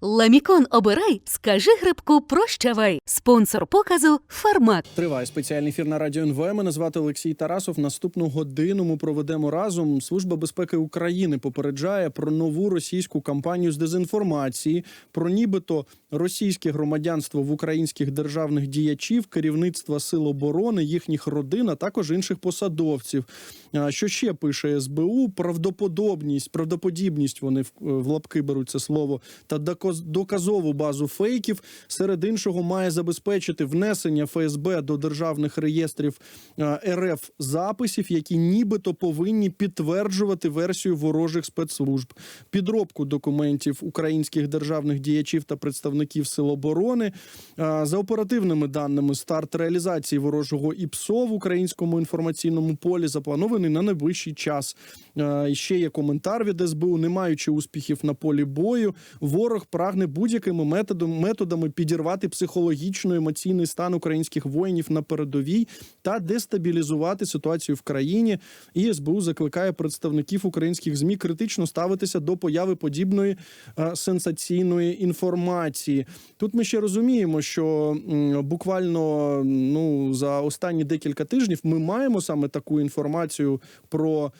Ламікон обирай, скажи грибку прощавай. Спонсор показу Фармак. Триває спеціальний ефір на радіо НВ. Мене звати Олексій Тарасов. Наступну годину ми проведемо разом. Служба безпеки України попереджає про нову російську кампанію з дезінформації, про нібито російське громадянство в українських державних діячів, керівництва сил оборони, їхніх родин, а також інших посадовців. Що ще пише СБУ? Правдоподобність, правдоподібність вони в, лапки беруть це слово та доказ- доказову базу фейків. Серед іншого має забезпечити внесення ФСБ до державних реєстрів е, РФ записів, які нібито повинні підтверджувати версію ворожих спецслужб, підробку документів українських державних діячів та представників сил оборони. Е, За оперативними даними, старт реалізації ворожого ІПСО в українському інформаційному полі запланований на найближчий час. Е, ще є коментар від СБУ. Не маючи успіхів на полі бою, ворог прагне будь-якими методом, методами підірвати психологічно-емоційний стан українських воїнів на передовій та дестабілізувати ситуацію в країні. І СБУ закликає представників українських змі критично ставитися до появи подібної е, сенсаційної інформації. Тут ми ще розуміємо, що м, буквально ну за останні декілька тижнів ми маємо саме таку інформацію про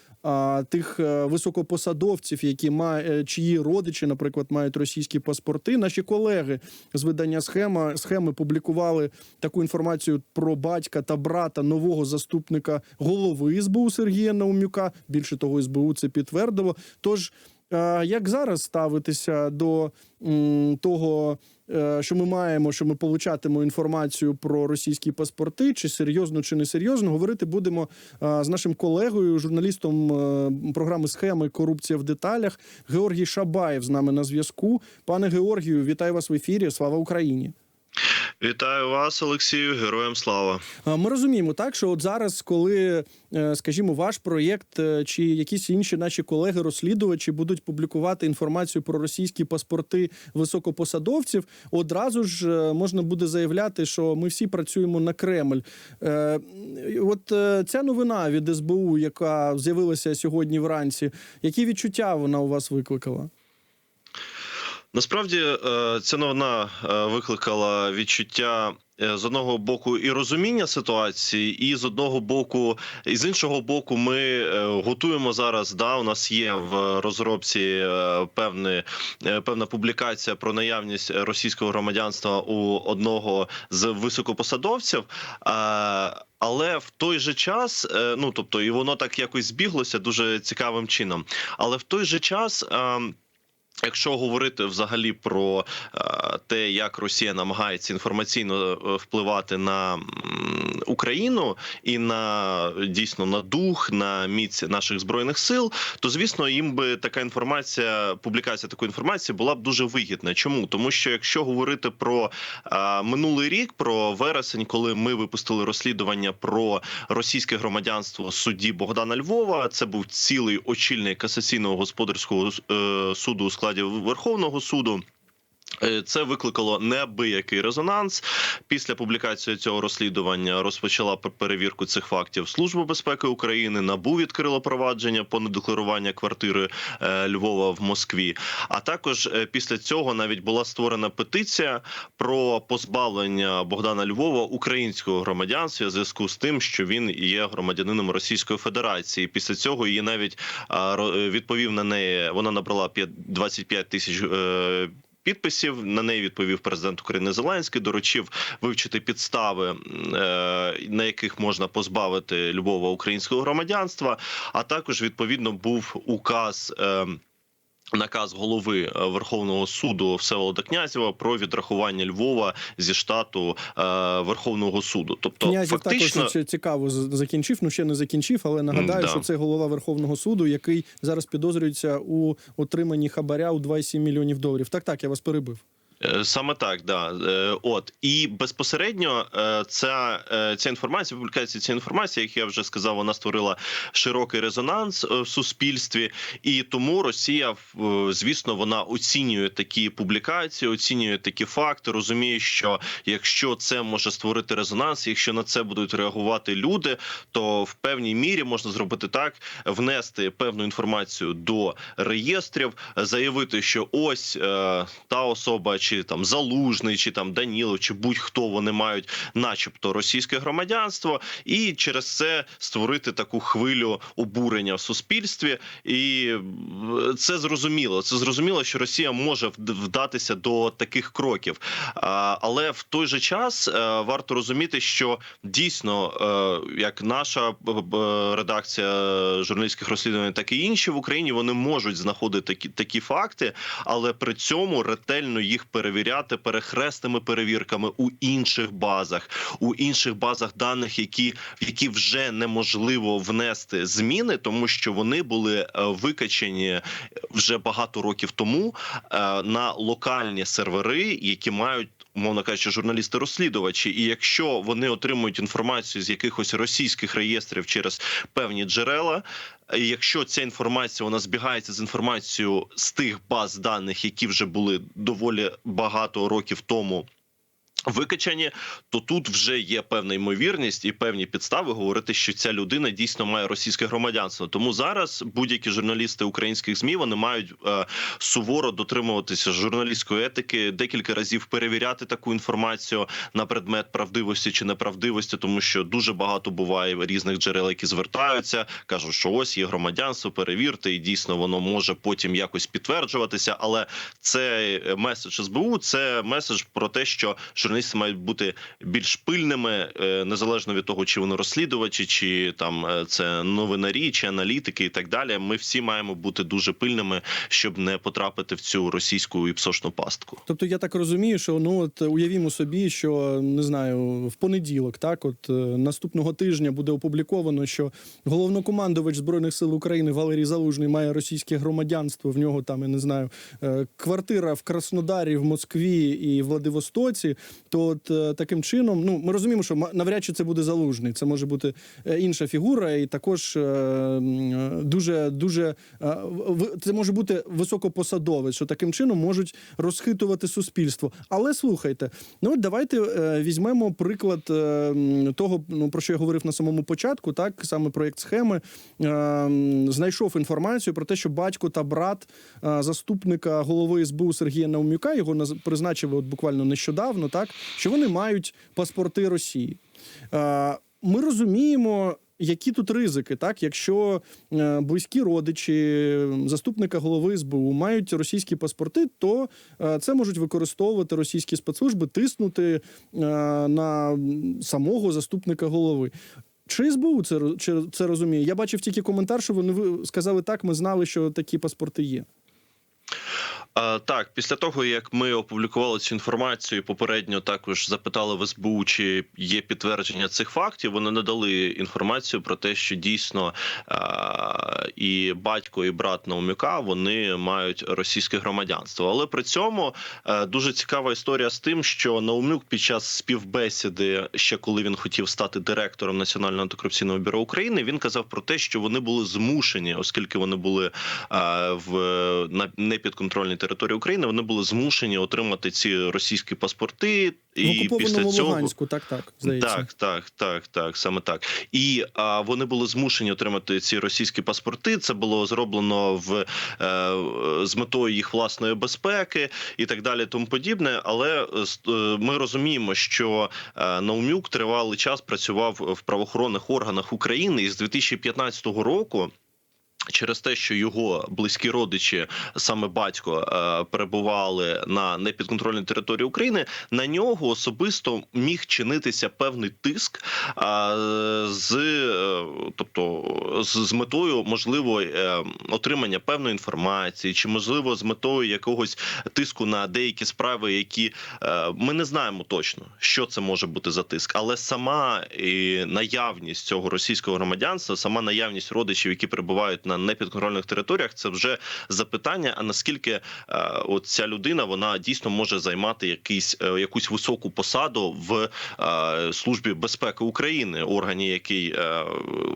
тих е, високопосадовців, які ма, е, чиї родичі, наприклад, мають російські паспорти. Наші колеги з видання схема схеми публікували таку інформацію про батька та брата нового заступника голови СБУ Сергія Наумюка. Більше того, СБУ це підтвердило. Тож як зараз ставитися до того, е, що ми маємо, що ми получатимемо інформацію про російські паспорти, чи серйозно, чи не серйозно, говорити будемо з нашим колегою, журналістом е, програми схеми Корупція в деталях Георгій Шабаєв з нами на зв'язку. Пане Георгію, вітаю вас в ефірі. Слава Україні! Вітаю вас, Олексію, героям слава. Ми розуміємо так, що от зараз, коли, е, скажімо, ваш проєкт е, чи якісь інші наші колеги-розслідувачі будуть публікувати інформацію про російські паспорти високопосадовців, одразу ж е, можна буде заявляти, що ми всі працюємо на Кремль. От ця новина від СБУ, яка з'явилася сьогодні вранці, які відчуття вона у вас викликала? Насправді е, ця новина е, викликала відчуття. е, З одного боку і розуміння ситуації, і з одного боку, і з іншого боку, ми готуємо зараз. Да, у нас є в розробці певне, певна публікація про наявність російського громадянства у одного з високопосадовців. Але в той же час, ну тобто, і воно так якось збіглося дуже цікавим чином. Але в той же час. Якщо говорити взагалі про е, те, як Росія намагається інформаційно е, впливати на Україну і на дійсно на дух, на міць наших збройних сил, то звісно їм би така інформація, публікація такої інформації була б дуже вигідна. Чому тому, що якщо говорити про е, минулий рік, про вересень, коли ми випустили розслідування про російське громадянство судді Богдана Львова, це був цілий очільник касаційного господарського суду у складі Верховного суду. Е, Це викликало неабиякий резонанс. Після публікації цього розслідування розпочала пер- перевірку цих фактів Служба безпеки України. Набу відкрило провадження по недекларування квартири е, Львова в Москві. А також е, після цього навіть була створена петиція про позбавлення Богдана Львова українського громадянства в зв'язку з тим, що він є громадянином Російської Федерації. Після цього її навіть відповів на неї. Вона набрала п'ят- 25 тисяч. Підписів на неї відповів президент України Зеленський. Доручив вивчити підстави, е, на яких можна позбавити Львова українського громадянства. А також відповідно був указ. Е, Наказ голови е, Верховного суду Всеволода Князєва про відрахування Львова зі штату е, Верховного суду. Тобто, Князів фактично, також ці- цікаво закінчив. Ну ще не закінчив, але нагадаю, да. що це голова Верховного суду, який зараз підозрюється у отриманні хабаря у 2,7 мільйонів доларів. Так, так, я вас перебив. Е, Саме так, да. Е, От і безпосередньо е, ця, ця інформація, публікація цієї інформації, як я вже сказав, вона створила широкий резонанс в суспільстві, і тому Росія, звісно, вона оцінює такі публікації, оцінює такі факти, розуміє, що якщо це може створити резонанс, якщо на це будуть реагувати люди, то в певній мірі можна зробити так, внести певну інформацію до реєстрів, заявити, що ось та особа, чи там Залужний, чи там Данілов, чи будь-хто вони мають, начебто, російське громадянство, і через це створити таку хвилю обурення в суспільстві. І е, це зрозуміло. Це зрозуміло, що Росія може вдатися до таких кроків. Але в той же час е, варто розуміти, що дійсно, е, як наша редакція журналістських розслідувань, так і інші в Україні, вони можуть знаходити такі, такі факти, але при цьому ретельно їх перевіряти перехресними перевірками у інших базах, у інших базах даних, які в які вже неможливо внести зміни, тому що вони були е, викачені вже багато років тому е, на локальні сервери, які мають. Умовно кажучи, журналісти-розслідувачі, і якщо вони отримують інформацію з якихось російських реєстрів через певні джерела, якщо ця інформація вона збігається з інформацією з тих баз даних, які вже були доволі багато років тому. Викачані, то тут вже є певна ймовірність і певні підстави говорити, що ця людина дійсно має російське громадянство. Тому зараз будь-які журналісти українських змі вони мають е, суворо дотримуватися журналістської етики, декілька разів перевіряти таку інформацію на предмет правдивості чи неправдивості, тому що дуже багато буває різних джерел, які звертаються, кажуть, що ось є громадянство, перевірте, і дійсно воно може потім якось підтверджуватися. Але це меседж СБУ, це меседж про те, що журналісти мають бути більш пильними, е, незалежно від того, чи вони розслідувачі, чи там е, це новинарі, чи аналітики, і так далі. Ми всі маємо бути дуже пильними, щоб не потрапити в цю російську і псошну пастку. Тобто я так розумію, що ну от уявімо собі, що не знаю, в понеділок, так от е, наступного тижня буде опубліковано, що головнокомандувач збройних сил України Валерій Залужний має російське громадянство. В нього там я не знаю квартира в Краснодарі, в Москві і Владивостоці. То от е, таким чином, ну ми розуміємо, що навряд чи це буде залужний. Це може бути е, інша фігура, і також е, дуже дуже це може бути високопосадовець, що таким чином можуть розхитувати суспільство. Але слухайте, ну от давайте візьмемо приклад того, ну про що я говорив на самому початку, так саме проєкт схеми знайшов інформацію про те, що батько та брат заступника голови СБУ Сергія Наумюка його призначили от буквально нещодавно, так що вони мають паспорти Росії. Е, Ми розуміємо. Які тут ризики, так якщо е, близькі родичі заступника голови СБУ мають російські паспорти, то е, це можуть використовувати російські спецслужби, тиснути е, на самого заступника голови. Чи СБУ це, чи це розуміє? Я бачив тільки коментар, що вони сказали так, ми знали, що такі паспорти є. Так, після того як ми опублікували цю інформацію, попередньо також запитали в СБУ, чи є підтвердження цих фактів. Вони надали інформацію про те, що дійсно і батько, і брат Наумюка вони мають російське громадянство. Але при цьому дуже цікава історія з тим, що Наумюк під час співбесіди, ще коли він хотів стати директором Національного антикорупційного бюро України, він казав про те, що вони були змушені, оскільки вони були в на непідконтрольній території України, вони були змушені отримати ці російські паспорти. В І після цього Луганську, так, так, здається. так, так, так, так, саме так. І а, вони були змушені отримати ці російські паспорти. Це було зроблено в е, з метою їх власної безпеки і так далі, тому подібне. Але е, е, ми розуміємо, що е, Наумюк тривалий час працював в правоохоронних органах України і з 2015 року. Через те, що його близькі родичі, саме батько, е, перебували на непідконтрольній території України, на нього особисто міг чинитися певний тиск, з е, тобто з, метою можливо е, отримання певної інформації, чи можливо з метою якогось тиску на деякі справи, які е, ми не знаємо точно, що це може бути за тиск, але сама наявність цього російського громадянства, сама наявність родичів, які перебувають на на непідконтрольних територіях, це вже запитання. А наскільки е, от ця людина вона дійсно може займати якийсь е, якусь високу посаду в е, службі безпеки України, органі, який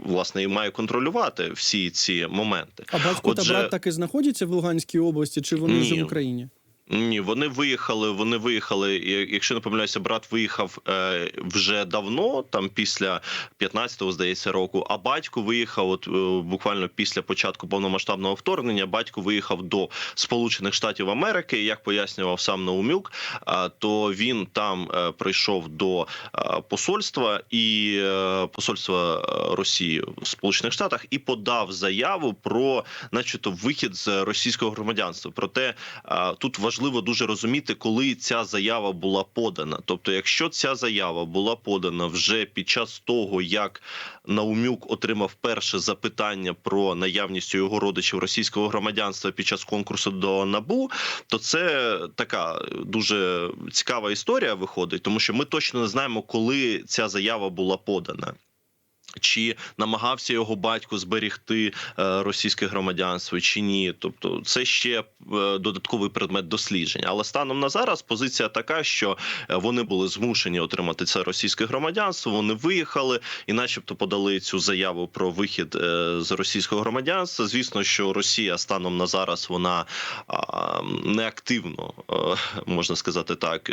власне і має контролювати всі ці моменти. А батько Отже- та брат так і знаходяться в Луганській області, чи вони вже в Україні? Ні, вони виїхали. Вони виїхали. Якщо не помиляюся, брат виїхав е, вже давно, там після 15-го, здається, року. А батько виїхав, от е, буквально після початку повномасштабного вторгнення. Батько виїхав до Сполучених Штатів Америки. Як пояснював сам Наумюк, то він там е, прийшов до посольства і посольства Росії в Сполучених Штатах і подав заяву про, начебто, вихід з російського громадянства. Проте тут важливо дуже розуміти, коли ця заява була подана. Тобто, якщо ця заява була подана вже під час того, як Наумюк отримав перше запитання про наявність у його родичів російського громадянства під час конкурсу до набу, то це така дуже цікава історія виходить, тому що ми точно не знаємо, коли ця заява була подана. Чи намагався його батько зберігти е, російське громадянство, чи ні? Тобто, це ще е, додатковий предмет дослідження. Але станом на зараз позиція така, що е, вони були змушені отримати це російське громадянство. Вони виїхали і, начебто, подали цю заяву про вихід з російського громадянства. Звісно, що Росія станом на зараз вона неактивно, можна сказати так,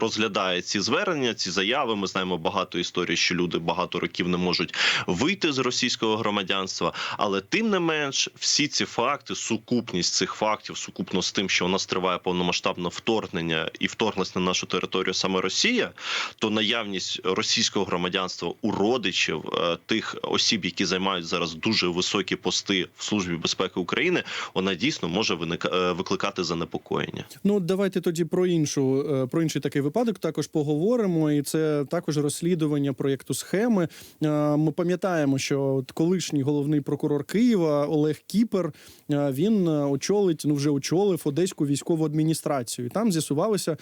розглядає ці звернення, ці заяви. Ми знаємо багато історій, що люди багато років не можуть вийти з російського громадянства. Але тим не менш, всі ці факти, сукупність цих фактів, сукупно з тим, що у нас триває повномасштабне вторгнення і вторглась на нашу територію саме Росія, то наявність російського громадянства у родичів е, тих осіб, які займають зараз дуже високі пости в службі безпеки України, вона дійсно може е, викликати занепокоєння. Ну давайте тоді про іншу е, про інший такий випадок також поговоримо. І це також розслідування проєкту схеми. Е, Ми пам'ятаємо, що колишній головний прокурор Києва Олег Кіпер е, він е, очолить, ну вже очолив Одеську військову адміністрацію. Там з'ясувалося,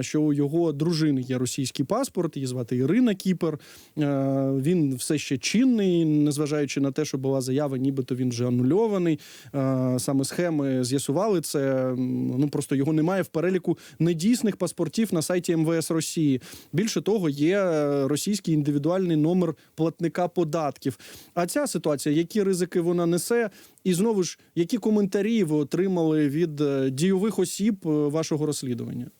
що у його дружини є російський паспорт, її звати Ірина Кіпер. Він все ще чинний, незважаючи на те, що була заява, нібито він вже анульований. Саме схеми з'ясували це. Ну просто його немає в переліку недійсних паспортів на сайті МВС Росії. Більше того, є російський індивідуальний номер платника податків. А ця ситуація, які ризики вона несе, і знову ж які коментарі ви отримали від е, дійових осіб е, вашого розслідування?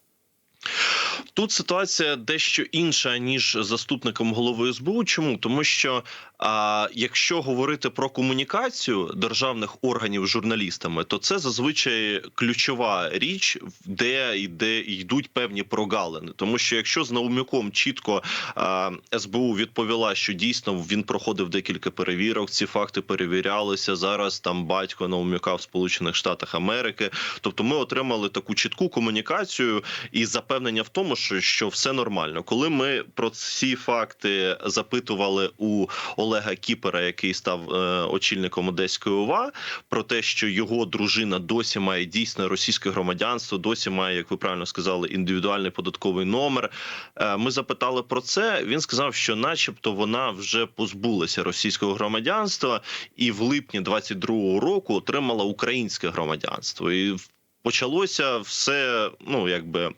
Тут ситуація дещо інша ніж заступником голови СБУ. Чому тому, що а, якщо говорити про комунікацію державних органів з журналістами, то це зазвичай ключова річ, де йде йдуть певні прогалини. Тому що якщо з Наумюком чітко а, СБУ відповіла, що дійсно він проходив декілька перевірок, ці факти перевірялися зараз. Там батько Наумюка в Сполучених Штатах Америки. Тобто, ми отримали таку чітку комунікацію і запевнення в тому, що, що все нормально. Коли ми про ці факти запитували у Олега Кіпера, який став е, очільником Одеської ОВА, про те, що його дружина досі має дійсне російське громадянство, досі має, як ви правильно сказали, індивідуальний податковий номер. Е, ми запитали про це. Він сказав, що, начебто, вона вже позбулася російського громадянства, і в липні 22-го року отримала українське громадянство. І почалося все, ну якби.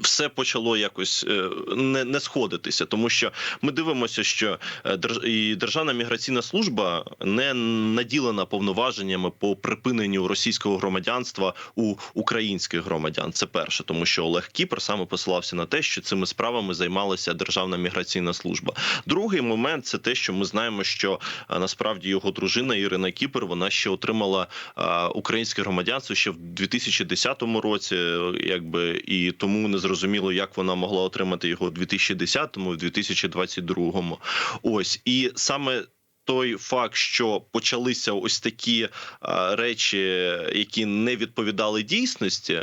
Все почало якось е, не, не сходитися, тому що ми дивимося, що е, і Державна міграційна служба не наділена повноваженнями по припиненню російського громадянства у українських громадян. Це перше, тому що Олег Кіпр саме посилався на те, що цими справами займалася Державна міграційна служба. Другий момент це те, що ми знаємо, що е, насправді його дружина Ірина Кіпер вона ще отримала українське громадянство ще в 2010 році, якби і тому не зрозуміло, як вона могла отримати його в 2010-му, в 2022-му. Ось і саме. Той факт, що почалися ось такі а, речі, які не відповідали дійсності,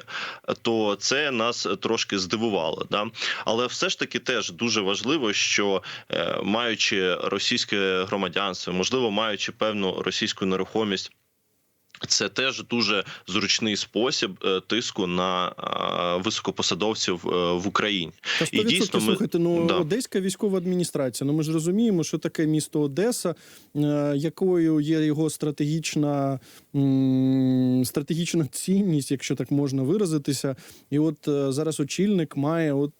то це нас трошки здивувало. Да? Але все ж таки теж дуже важливо, що е, маючи російське громадянство, можливо, маючи певну російську нерухомість. Це теж дуже зручний спосіб е, тиску на е, високопосадовців е, в Україні. Та І 100% дійсно ми- слухайте, ну Да. Одеська військова адміністрація. Ну ми ж розуміємо, що таке місто Одеса, якою є його стратегічна, стратегічна цінність, якщо так можна виразитися. І от зараз очільник має от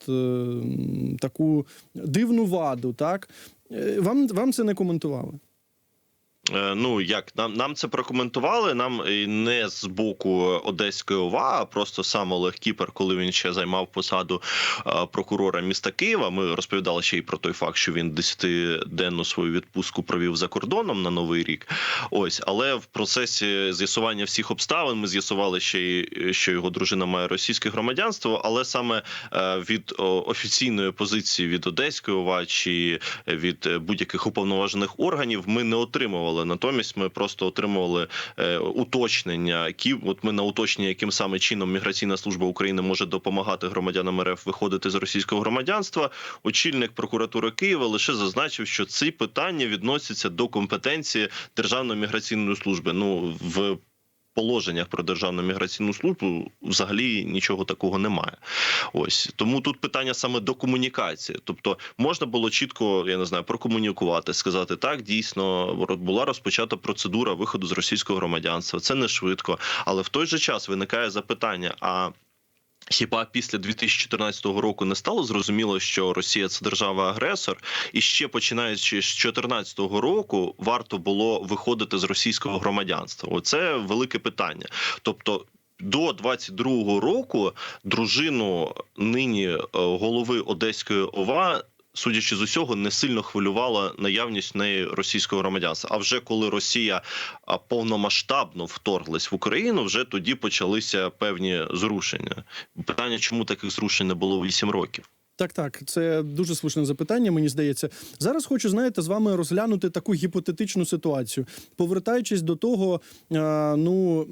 таку дивну ваду. Так вам, вам це не коментували? Е, Ну як нам нам це прокоментували? Нам не з боку Одеської ОВА, а просто сам Олег Кіпер, коли він ще займав посаду е, прокурора міста Києва. Ми розповідали ще й про той факт, що він 10-денну свою відпустку провів за кордоном на новий рік. Ось, але в процесі з'ясування всіх обставин ми з'ясували ще й що його дружина має російське громадянство, але саме е, від офіційної позиції від Одеської ОВА чи від будь-яких уповноважених органів ми не отримували. Натомість ми просто отримували е, уточнення, які от ми на уточнення, яким саме чином міграційна служба України може допомагати громадянам РФ виходити з російського громадянства. Очільник прокуратури Києва лише зазначив, що ці питання відносяться до компетенції Державної міграційної служби. Ну в положеннях про державну міграційну службу взагалі нічого такого немає. Ось тому тут питання саме до комунікації. Тобто можна було чітко, я не знаю, прокомунікувати, сказати так, дійсно була розпочата процедура виходу з російського громадянства. Це не швидко, але в той же час виникає запитання: а Хіба після 2014 року не стало зрозуміло, що Росія це держава-агресор, і ще починаючи з 2014 року варто було виходити з російського громадянства? Оце велике питання. Тобто. До 22-го року дружину нині е, голови Одеської ОВА, судячи з усього, не сильно хвилювала наявність неї російського громадянства. А вже коли Росія повномасштабно вторглась в Україну, вже тоді почалися певні зрушення. Питання, чому таких зрушень не було 8 років? Так, так, це дуже слушне запитання, мені здається. Зараз хочу, знаєте, з вами розглянути таку гіпотетичну ситуацію, повертаючись до того, е, ну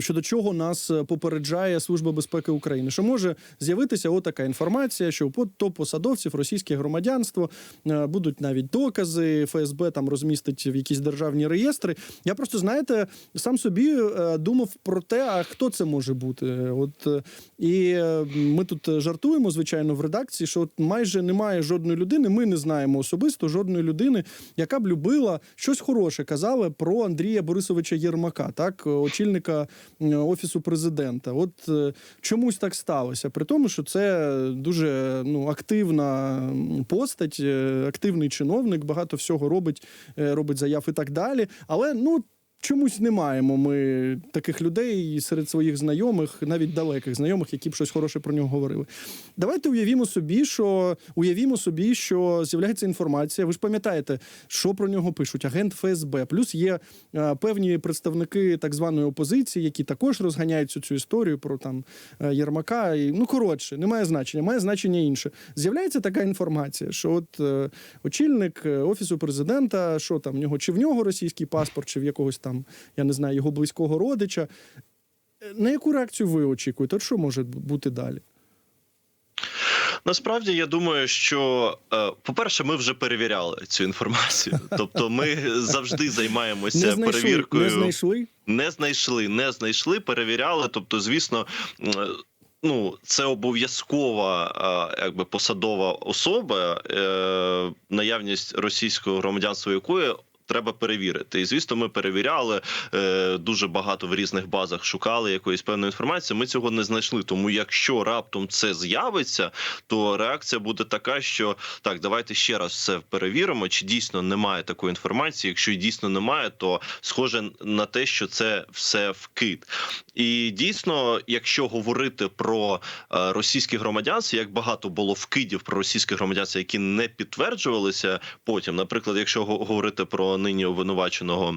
щодо чого нас попереджає Служба безпеки України, що може з'явитися отака інформація, що у топ-посадовців російське громадянство е, будуть навіть докази, ФСБ там розмістить в якісь державні реєстри. Я просто знаєте, сам собі е, думав про те, а хто це може бути. От і ми тут жартуємо, звичайно, в редакції, що от майже немає жодної людини. Ми не знаємо особисто жодної людини, яка б любила щось хороше казали про Андрія Борисовича Єрмака, так очільника офісу президента. От е, чомусь так сталося. При тому, що це дуже ну активна постать, е, активний чиновник, багато всього робить, е, робить заяв і так далі. Але ну. Чомусь не маємо ми таких людей серед своїх знайомих, навіть далеких знайомих, які б щось хороше про нього говорили. Давайте уявімо собі, що уявімо собі, що з'являється інформація. Ви ж пам'ятаєте, що про нього пишуть агент ФСБ. Плюс є е, певні представники так званої опозиції, які також розганяють цю, цю історію про там е, Єрмака. І, ну коротше, немає значення, має значення інше. З'являється така інформація, що от е, очільник е, офісу президента, що там в нього, чи в нього російський паспорт, чи в якогось там, я не знаю, його близького родича. Е, На яку реакцію ви очікуєте? От що може бути далі? Насправді я думаю, що е, по-перше, ми вже перевіряли цю інформацію. Тобто, ми завжди займаємося Не знайшли, перевіркою. не знайшли. не знайшли, не знайшли, перевіряли. Тобто, звісно, ну це обов'язкова якби посадова особа, е, наявність російського громадянства якої. Треба перевірити, і звісно, ми перевіряли е, дуже багато в різних базах, шукали якоїсь певної інформації. Ми цього не знайшли. Тому, якщо раптом це з'явиться, то реакція буде така, що так, давайте ще раз все перевіримо, чи дійсно немає такої інформації. Якщо дійсно немає, то схоже на те, що це все вкид. І дійсно, якщо говорити про е, російське громадянство, як багато було вкидів про російське громадянство, які не підтверджувалися потім, наприклад, якщо го- говорити про нині обвинуваченого.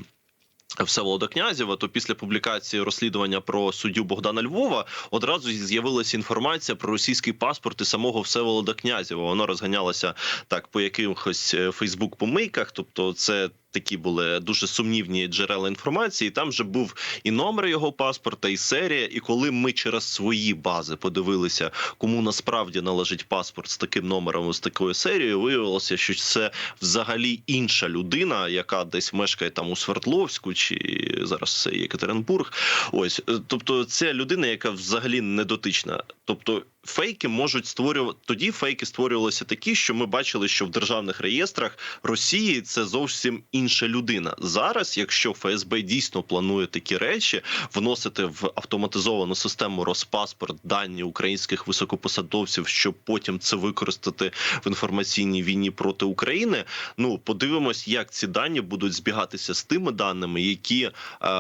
Всеволода Князєва, то після публікації розслідування про суддю Богдана Львова одразу з'явилася інформація про російський паспорт і самого Всеволода Князєва. Воно розганялося так по якихось Фейсбук помийках. Тобто, це такі були дуже сумнівні джерела інформації. Там вже був і номер його паспорта, і серія. І коли ми через свої бази подивилися, кому насправді належить паспорт з таким номером, з такою серією, виявилося, що це взагалі інша людина, яка десь мешкає там у Свердловську, чи зараз це Єкатеринбург. Ось, е, тобто, це людина, яка взагалі не дотична. Тобто, фейки можуть створювати тоді. Фейки створювалися такі, що ми бачили, що в державних реєстрах Росії це зовсім інша людина. Зараз, якщо ФСБ дійсно планує такі речі, вносити в автоматизовану систему Роспаспорт дані українських високопосадовців, щоб потім це використати в інформаційній війні проти України. Ну подивимось, як ці дані будуть збігатися з тими даними, які е,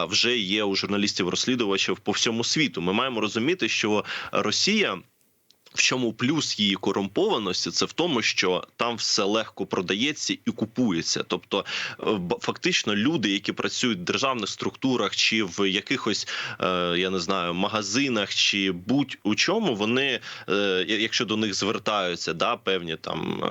вже є у журналістів-розслідувачів по всьому світу. Ми маємо розуміти, що Росія. В чому плюс її корумпованості, це в тому, що там все легко продається і купується. Тобто, е, фактично, люди, які працюють в державних структурах чи в якихось, е, я не знаю, магазинах чи будь-у чому, вони, е, якщо до них звертаються, да, певні там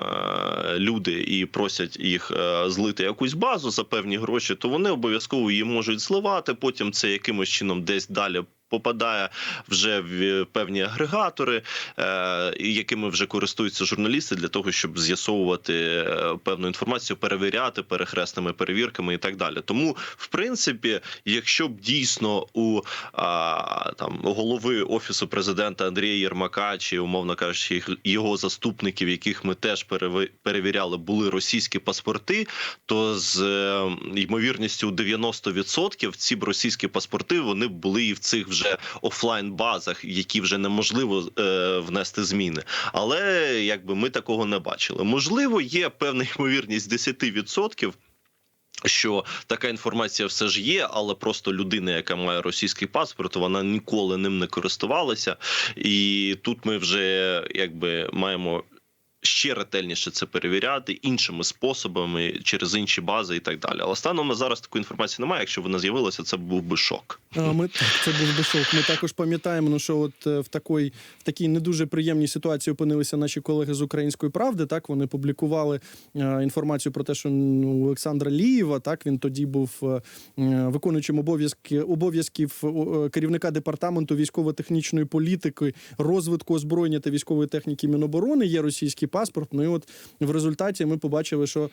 люди і просять їх злити якусь базу за певні гроші, то вони обов'язково її можуть зливати. Потім це якимось чином десь далі. Попадає вже в певні агрегатори, е, якими вже користуються журналісти для того, щоб з'ясовувати е, певну інформацію, перевіряти перехресними перевірками і так далі. Тому, в принципі, якщо б дійсно у там голови офісу президента Андрія Єрмака чи умовно кажучи, його заступників, яких ми теж перевіряли, були російські паспорти, то з е, ймовірністю у 90% ці б російські паспорти вони були і в цих вже офлайн базах, які вже неможливо е, внести зміни. Але якби ми такого не бачили. Можливо, є певна ймовірність 10%, що така інформація все ж є, але просто людина, яка має російський паспорт, вона ніколи ним не користувалася, і тут ми вже якби маємо. Ще ретельніше це перевіряти іншими способами через інші бази і так далі. Але станом на зараз такої інформації немає. Якщо вона з'явилася, це був би шок. А, Ми це був би шок. Ми також пам'ятаємо, ну що от е, в такій в такій не дуже приємній ситуації опинилися наші колеги з української правди. Так вони публікували е, інформацію про те, що ну, Олександра Лієва, так він тоді був е, виконуючим обов'язки обов'язків керівника департаменту військово-технічної політики, розвитку озброєння та військової техніки Міноборони. Є російський паспорт. Ну і от в результаті ми побачили, що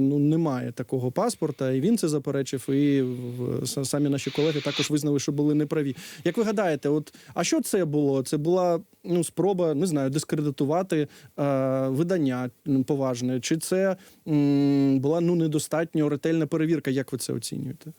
ну немає такого паспорта, і він це заперечив. І в- самі наші колеги також визнали, що були неправі. Як ви гадаєте, от а що це було? Це була ну спроба, не знаю, дискредитувати е, видання поважне, чи це м, була ну недостатньо ретельна перевірка? Як ви це оцінюєте?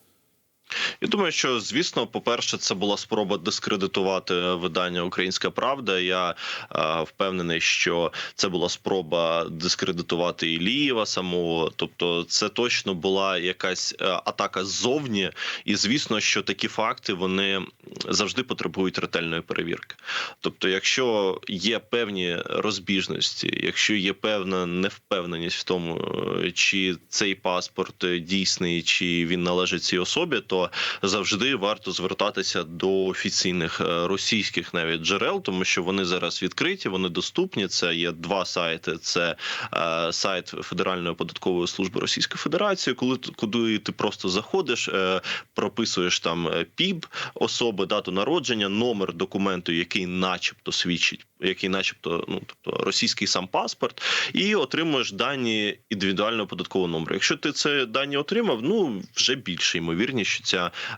Я думаю, що звісно, по-перше, це була спроба дискредитувати видання Українська Правда. Я е, впевнений, що це була спроба дискредитувати Ілієва самого. Тобто, це точно була якась е, атака ззовні, і звісно, що такі факти вони завжди потребують ретельної перевірки. Тобто, якщо є певні розбіжності, якщо є певна невпевненість в тому, е, чи цей паспорт е, дійсний, чи він належить цій особі, то завжди варто звертатися до офіційних е, російських навіть джерел, тому що вони зараз відкриті, вони доступні. Це є два сайти: це е, сайт Федеральної податкової служби Російської Федерації, коли куди ти просто заходиш, е, прописуєш там е, ПІБ особи, дату народження, номер документу, який, начебто, свідчить, який, начебто, ну тобто російський сам паспорт, і отримуєш дані індивідуального податкового номеру. Якщо ти це дані отримав, ну вже більше ймовірність, що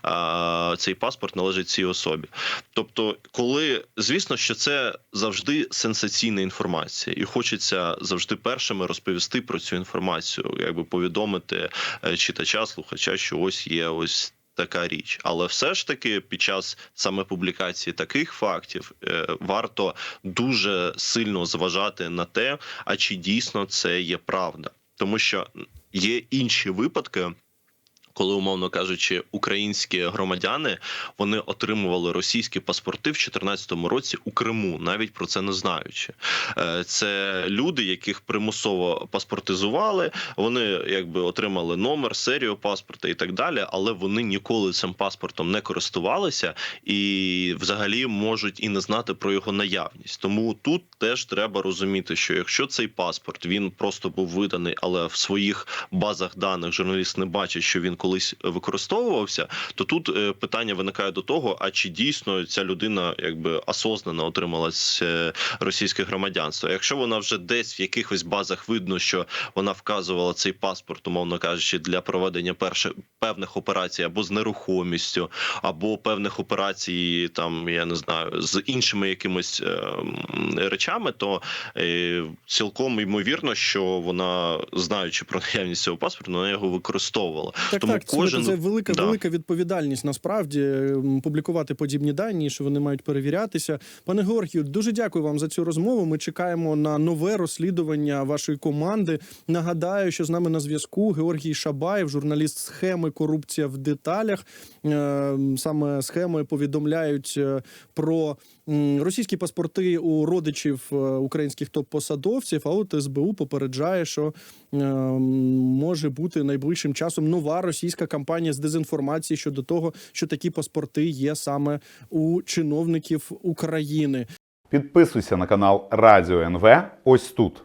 а, цей паспорт належить цій особі. Тобто, коли звісно, що це завжди сенсаційна інформація, і хочеться завжди першими розповісти про цю інформацію, якби повідомити е, читача, слухача, що ось є ось. Така річ, але все ж таки під час саме публікації таких фактів е, варто дуже сильно зважати на те, а чи дійсно це є правда, тому що є інші випадки, Коли, умовно кажучи, українські громадяни вони отримували російські паспорти в 2014 році у Криму, навіть про це не знаючи. Е, Це люди, яких примусово паспортизували. Вони якби отримали номер, серію паспорта і так далі, але вони ніколи цим паспортом не користувалися і взагалі можуть і не знати про його наявність. Тому тут теж треба розуміти, що якщо цей паспорт він просто був виданий, але в своїх базах даних журналіст не бачить, що він колись використовувався, то тут е, питання виникає до того: а чи дійсно ця людина якби осознано отримала російське громадянство? Якщо вона вже десь в якихось базах видно, що вона вказувала цей паспорт, умовно кажучи, для проведення перших певних операцій або з нерухомістю, або певних операцій, там я не знаю, з іншими якимись е, речами, то е, цілком ймовірно, що вона, знаючи про наявність цього паспорту, вона його використовувала. Так, Тому так, кожен це велика Да. велика відповідальність насправді публікувати подібні дані, що вони мають перевірятися. Пане Георгію, дуже дякую вам за цю розмову. Ми чекаємо на нове розслідування вашої команди. Нагадаю, що з нами на зв'язку Георгій Шабаєв, журналіст схеми Корупція в деталях. Е, Саме схеми повідомляють е, про російські паспорти у родичів е, українських топ-посадовців. А от СБУ попереджає, що е, може бути найближчим часом нова російська кампанія з дезінформації щодо того, що такі паспорти є саме у чиновників України. Підписуйся на канал Радіо НВ ось тут.